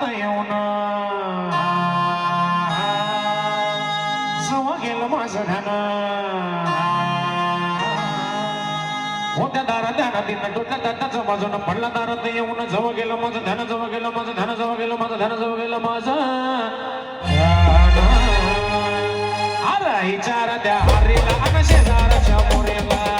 पडला येऊन. जवळ गेलं माझं ध्यान. होत्या दारात ध्यानात दिन डोक्या दाटाचं बाजून पडला दारात येऊन. जवळ गेलं माझं ध्यान जवळ गेलं माझं ध्यान जवळ गेलं माझं ध्यान जवळ गेलं माझं. ध्यान. अरे विचार द्या हरीला आणि शेजाराच्या मोरेला